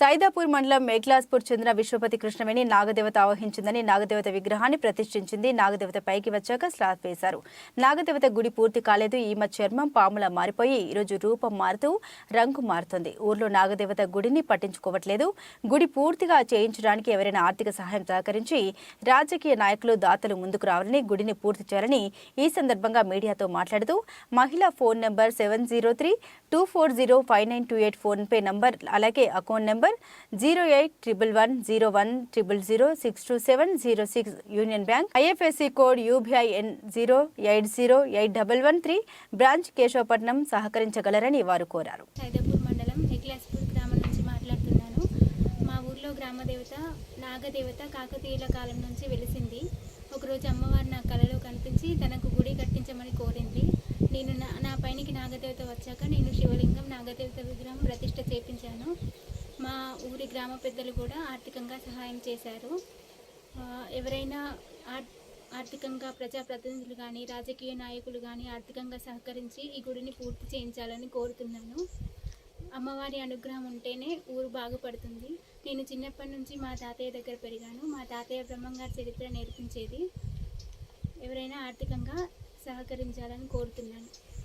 సైదాపూర్ మండలం మేఘ్లాస్పూర్ చెందిన విశ్వపతి కృష్ణవేణి నాగదేవత ఆవహించిందని నాగదేవత విగ్రహాన్ని ప్రతిష్ఠించింది. నాగదేవత పైకి వచ్చాక స్లాబ్ వేశారు. నాగదేవత గుడి పూర్తి కాలేదు. ఈమె చర్మం పాములా మారిపోయి ఈరోజు రూపం మారుతూ రంగు మారుతుంది. ఊర్లో నాగదేవత గుడిని పట్టించుకోవట్లేదు. గుడి పూర్తిగా చేయించడానికి ఎవరైనా ఆర్థిక సహాయం సహకరించి రాజకీయ నాయకులు దాతలు ముందుకు రావాలని గుడిని పూర్తి చేయాలని ఈ సందర్భంగా మీడియాతో మాట్లాడుతూ మహిళా phone number seven zero three two four zero five nine two eight PhonePe number అలాగే account number zero eight triple one zero one triple zero six two seven zero six union bank IFSC code UBIN zero eight zero eight double one three branch Keshavapatnam సహకరించగలరని వారు కోరారు. మండలం గ్రామం నుంచి మాట్లాడుతున్నాను. మా ఊర్లో గ్రామదేవత నాగదేవత కాకతీయుల కాలం నుంచి వెలిసింది. ఒకరోజు అమ్మవారు నా కలలో కనిపించి తనకు గుడి కట్టించమని కోరింది. నేను నా నా పైనకి నాగదేవత వచ్చాక నేను శివలింగం నాగదేవత విగ్రహం ప్రతిష్ట చేపించాను. మా ఊరి గ్రామ పెద్దలు కూడా ఆర్థికంగా సహాయం చేశారు. ఎవరైనా ఆర్- ఆర్థికంగా ప్రజాప్రతినిధులు కానీ రాజకీయ నాయకులు కానీ ఆర్థికంగా సహకరించి ఈ గుడిని పూర్తి చేయించాలని కోరుతున్నాను. అమ్మవారి అనుగ్రహం ఉంటేనే ఊరు బాగుపడుతుంది. నేను చిన్నప్పటి నుంచి మా తాతయ్య దగ్గర పెరిగాను. మా తాతయ్య బ్రహ్మంగారి చరిత్ర నేర్పించేది. ఎవరైనా ఆర్థికంగా సహకరించాలని కోరుతున్నాను.